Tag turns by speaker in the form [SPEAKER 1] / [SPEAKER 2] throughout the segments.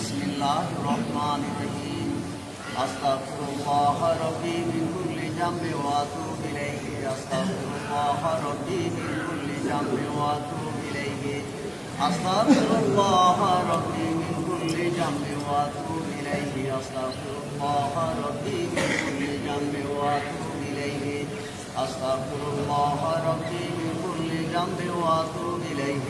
[SPEAKER 1] بسم الله الرحمن الرحيم أستغفر الله ربي من كل ذنب وأتوب إليه أستغفر الله ربي من كل ذنب وأتوب إليه أستغفر الله ربي من كل ذنب وأتوب إليه أستغفر الله ربي من كل ذنب وأتوب إليه أستغفر الله ربي من كل ذنب وأتوب إليه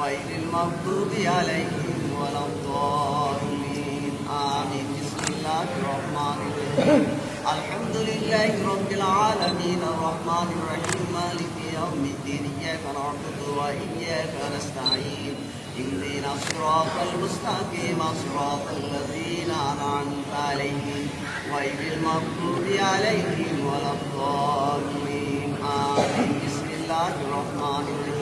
[SPEAKER 1] غير المغضوب عليهم ولا الضالين. آمين. بسم الله الرحمن الرحيم. الحمد لله رب العالمين. الرحمن الرحيم. مالك يوم الدين. إياك نعبد وإياك نستعين. اهدنا الصراط المستقيم. صراط الذين أنعمت عليهم. غير المغضوب عليهم ولا الضالين. آمين. بسم الله الرحمن الرحيم.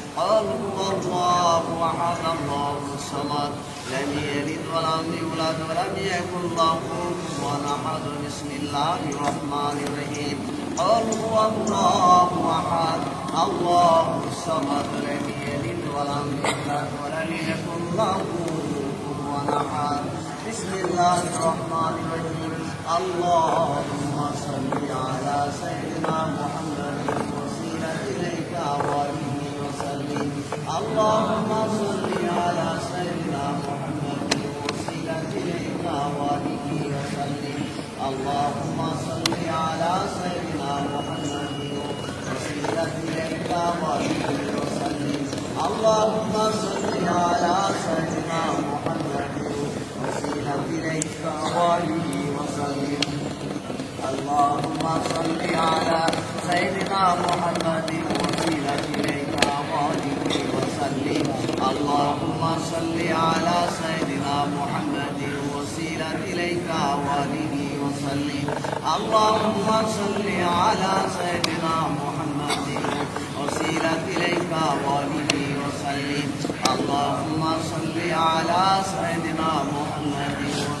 [SPEAKER 1] قل هو الله أحد الله الصمد. لم يلد ولم يولد ولم يكن له كفوا أحد. بسم الله الرحمن الرحيم. قل هو الله أحد. الله الصمد. لم يلد ولم يولد ولم يكن له كفوا أحد. بسم الله الرحمن الرحيم. اللهم صل على سيدنا اللهم صل على سيدنا محمد وسيلة إليك وآله وسلم. اللهم صل على سيدنا محمد وسيلة إليك وآله وسلم. اللهم صل على سيدنا محمد وسيلة إليك وآله وسلم. اللهم صل على سيدنا محمد وسيلة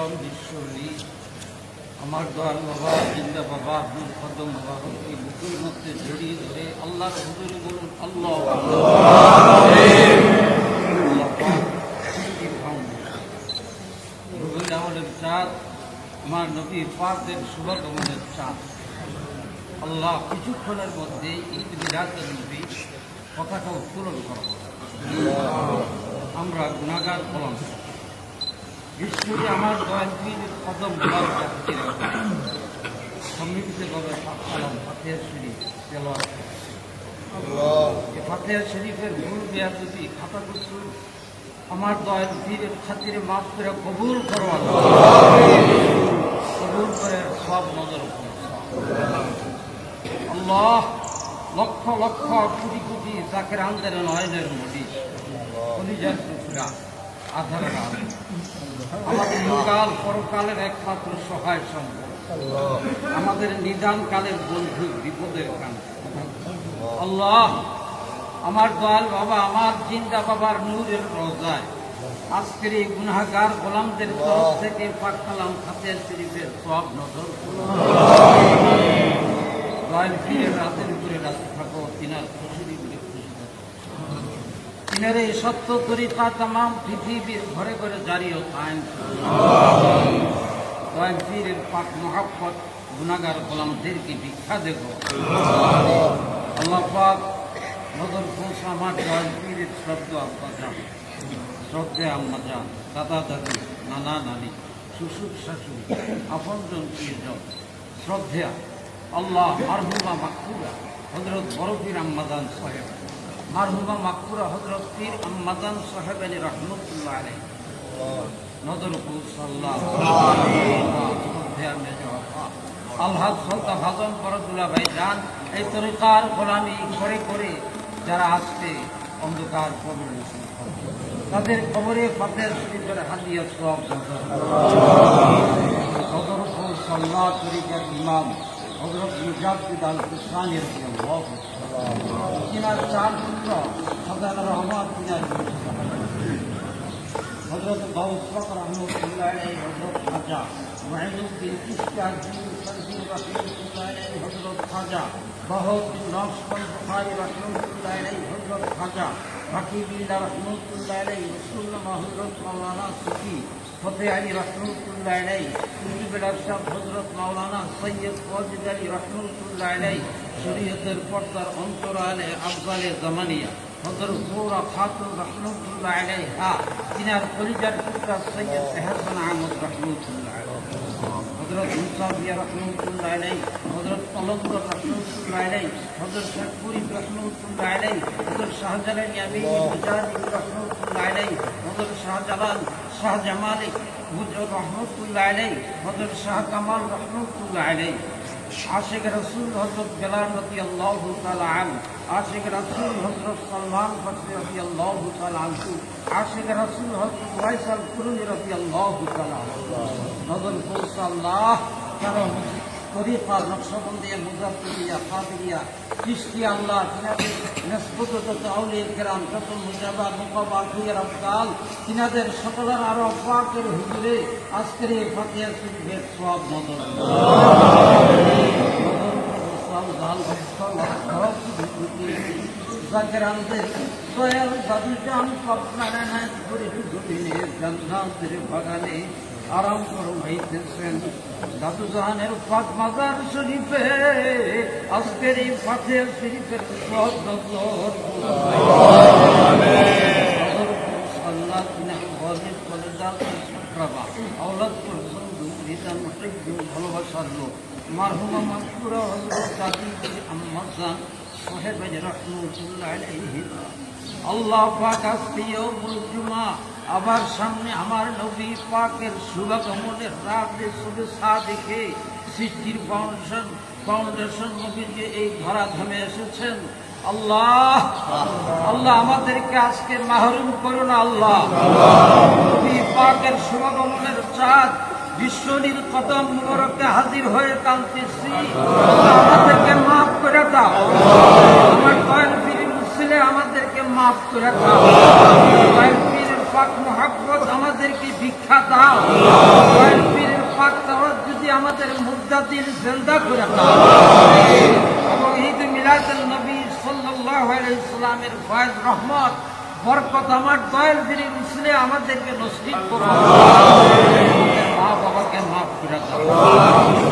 [SPEAKER 2] গৌসুল বিশ্বরী আমার দয়াল বাবা, জিন্দা বাবা, আব্দুল কদম বাবা রফি বুকুর মধ্যে জড়িয়ে ধরে আল্লাহর হুজুরে বলুন, আল্লাহ এই আউয়ালের চাঁদ, আমার নবী পাকের শুভগমনের চাঁদ। আল্লাহ কিছুক্ষণের মধ্যে ঈদ মিলাদের নবী কথাটা উত্তোলন করব আমরা গুণাগার বলন ঈশ্বরী আমার দয়ালবীর কদম বলার যাত্রী সম্মিলিতভাবে সালাম শরীফ তেলাওয়াত শরীফের মূল বেয়াদবি খাতা কুসু আমার দয়াল পীরের খাতিরে মাফ করে কবুল করো। কবুল করে সব নজর আল্লাহ লক্ষ লক্ষ কোটি কোটি আন্দারে নয়নের মডি কলিজার টুকরা আধারের আলো আমাদের কাল পরকালের একমাত্র সহায় সম্ভব আমাদের নিদান কালের বন্ধু বিপদের কান আল্লাহ আমার দয়াল বাবা আমার জিন্দা বাবার নূরের রোজায় আজকের এই গুনাহগার গোলামদের তরফ থেকে পাক কালাম খাতের শরীফের সব নজর দয়াল ফিরে রাতের উপরে রাতে থাকো তিনার খুশি তিনার এই সত্য তরিকা তাম পৃথিবীর ঘরে ঘরে জারি কায়েম পীরের পাক মহাব্বত গুনাগার গোলামদেরকে ভিক্ষা দেব। আল্লাহ পাক নজর আমার দয়াল পীরের শব্দ আব্বা যান শ্রদ্ধে আম্মা যান দাদা দাদি, নানা নানি, শ্বশুর শাশুড়ি, আপনজন প্রিয়জন, শ্রদ্ধেয়া। আল্লাহ মারহুমা মাকুরা হজরত বরফির আম্মাদান সাহেব। মারহুমা মাকুরা হজরত পীর আম্মাদান সাহেব আলী রহমতুল্লাহ আলী নজর সাল্লাহ। আল্লাহ সলতা ভাজন বরদুল্লাহ ভাই যান এই তরিকার গোলামি করে করে যারা আসছে অন্ধকার কবরে তাদের কবরে ফাতের শরীফের হাদিয়া সব হজরত সাল্লাহ তরিকার ইমাম হজরত মুজাদ্দিদ আল আনহু। তিনার চার পুত্র সদান রহমান তিনার হজরত গাউস পাক রহমতুল্লাহ হজরত খাজা। মুঈনুদ্দিন চিশতি আজমি সরফি রহমতুল্লাহ হজরত খাজা। বাহাউদ্দিন নকশবন্দ বুখারী রহমতুল্লাহ হজরত খাজা। হাকিবুল্লাহ রহমতুল্লাহ আলাইহি রাসূলুল্লাহ হযরত মাওলানা সুফি। ফতে আলী রহমতুল্লাহ আলাইহি মুজিবুল আরশাদ হযরত মাওলানা সৈয়দ ওয়াজিদ আলী রহমতুল্লাহ আলাইহি। শরীয়তের পর্দার অন্তরালে আফজালে জামানিয়া হজরত সৌরা খাতুন রহমতুল্লাহ আলাইহা, তিনার পরিজার টুকরা সৈয়দ এহসান আহমদ রহমতুল্লাহ হজরত মুসাফিয়া রহমতুল্লাহ আলাই হজরত কলন্দর রহমতুল্লাহ আলাই হজরত শেখপুরি রহমতুল্লাহ আলাই হজরত শাহজালাল ইয়ামিন মুজাহিদ রহমতুল্লাহ আলাই হজরত শাহজালাল, শাহজামাল হুজর রহমতুল্লাহ আলাই হজরত শাহ কামাল রহমতুল্লাহ আলাই আশেখ রসুল হজরত বেলাল রতি আল্লাহ আন আশেখ রসুল হজরত সলমান ফসলি রতি আল্লাহ আনহু, আশেখ রসুল হজরত ওয়াইসাল কুরুনি রতি আল্লাহ নজর কৌশাল্লাহ কারণ তরিফা নকশবন্দিয়া মুজাফরিয়া কাদিয়া কৃষ্টি আল্লাহ তিনাদের নেসবত আউলিয়া কেরাম যত মুজাবা মুকাবা খুইয়ার আফগাল তিনাদের সকলের আরও পাকের হুজুরে আজকের এই ফাতিয়া শরীফের সব নজর জাগরানদের দয়াল দাদু জান পাপনারে নাই করে দুদিনে জান্নাতের বাগানে আরাম করো হইতেছেন দাদু জাহানের পাক মাজার শরীফে, আজকের এই ফাতে শরীফের ভালোবাসার লোক। মারহুমা মাকুরা হজরত দাদি আম্মা জান সাহেব রহমতুল্লাহ আল্লাহ পাক আজকে জুমা আবার সামনে আমার নবী পাকের শুভাগমনের রাতে শুভেচ্ছা দেখে সৃষ্টির ফাউন্ডেশন ফাউন্ডেশন নবীজি এই ধরাধামে এসেছেন। আল্লাহ আল্লাহ আমাদেরকে আজকে মাহরুম করুন আল্লাহ। নবী পাকের শুভাগমনের চাঁদ বিশ্বনীর কদম মুবারকে হাজির হয়ে কাঁদতেছি। আমাদেরকে মাফ করে দাও। আমার কয়েক ফিরে মুসলে আমাদেরকে মাফ করে দাও। পাক মোহাব্বত আমাদেরকে ভিক্ষা দাও। পীরের পাক তাওয়াজ যদি আমাদের মুদ্রা দিল, জিন্দা করে দাও। এবং ঈদ মিলাদুল নবী সাল্লাল্লাহু আলাইহি সাল্লামের ফয়েজ রহমত, বরকত আমার দয়াল পীরের উসলে আমাদেরকে নসিব করো মা বাবাকে মাফ করে দাও।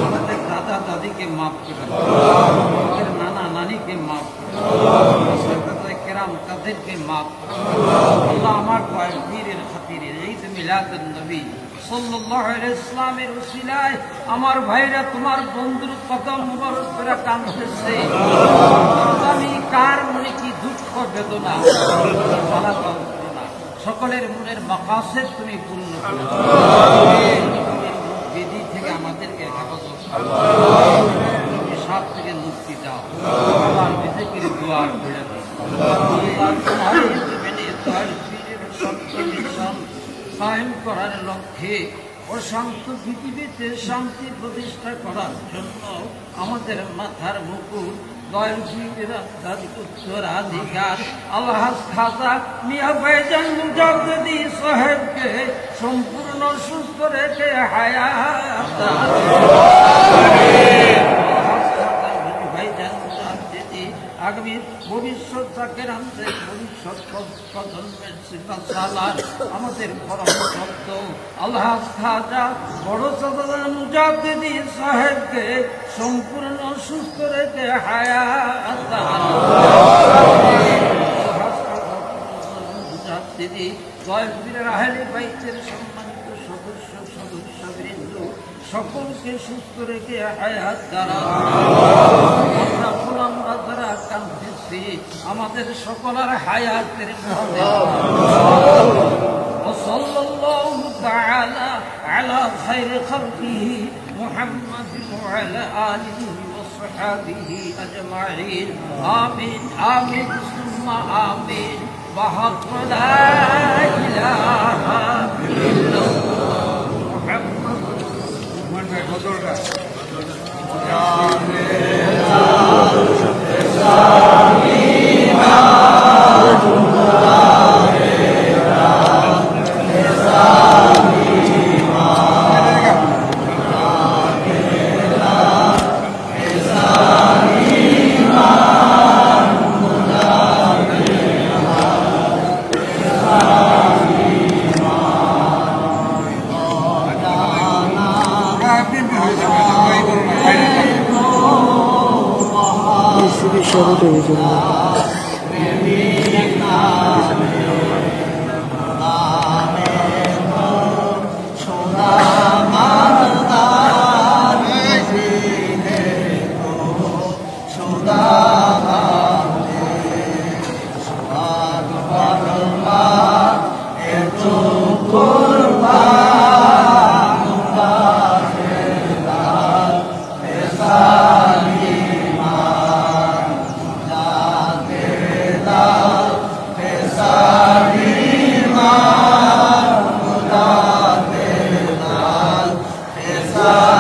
[SPEAKER 2] আমাদের দাদা দাদিকে মাফ করে দাও আমাদের নানা নানিকে মাফ করে দাও সরকার কেরাম তাদেরকে মাফ আল্লাহ আমার দয়াল পীরের খাতিরে ঈদ মিলাদুল নবী আমার ভাইরা তোমার বন্ধুর কদম আমি কার মনে কি দুঃখ, বেদনা? সকলের মনের মাকাসে তুমি পূর্ণ বেদি থেকে আমাদেরকে হেফাজত সাপ থেকে মুক্তি দাও। আবার বিজেপির দুয়ার খুলে কায়েম করার লক্ষ্যে অশান্ত পৃথিবীতে শান্তি প্রতিষ্ঠা করার জন্য আমাদের মাথার মুকুট উত্তরাধিকার আল্লাহ খাজা মিয়া ভাইজান মুজাদ্দিদি সাহেবকে সম্পূর্ণ সুস্থ রেখে হায়াত দান ভাইজান মুজাদ্দিদি আগামী ভবিষ্যৎ আমাদের ভবিষ্যৎ প্রজন্মের আমাদের পরম শব্দ আল্লাহ খাজা বড় মুজাদ্দিদি সাহেবকে সম্পূর্ণ সুস্থ রেখে হায়াত দান। দিদি জয়পুরের আহেলি বাইতের সম্মানিত সদস্য সদস্যবৃন্দ সকলকে সুস্থ রেখে হায়াত দ্বারা আমরা গোলামরা দ্বারা কান্দিছি আমাদের সকলের হায়াতের মধ্যে وصلى الله تعالى على خير خلقه محمد وعلى آله وصحبه أجمعين آمين آمين ثم آمين وحق لا إله إلا الله محمد
[SPEAKER 1] পৃথিবীর Sami 감사합니다.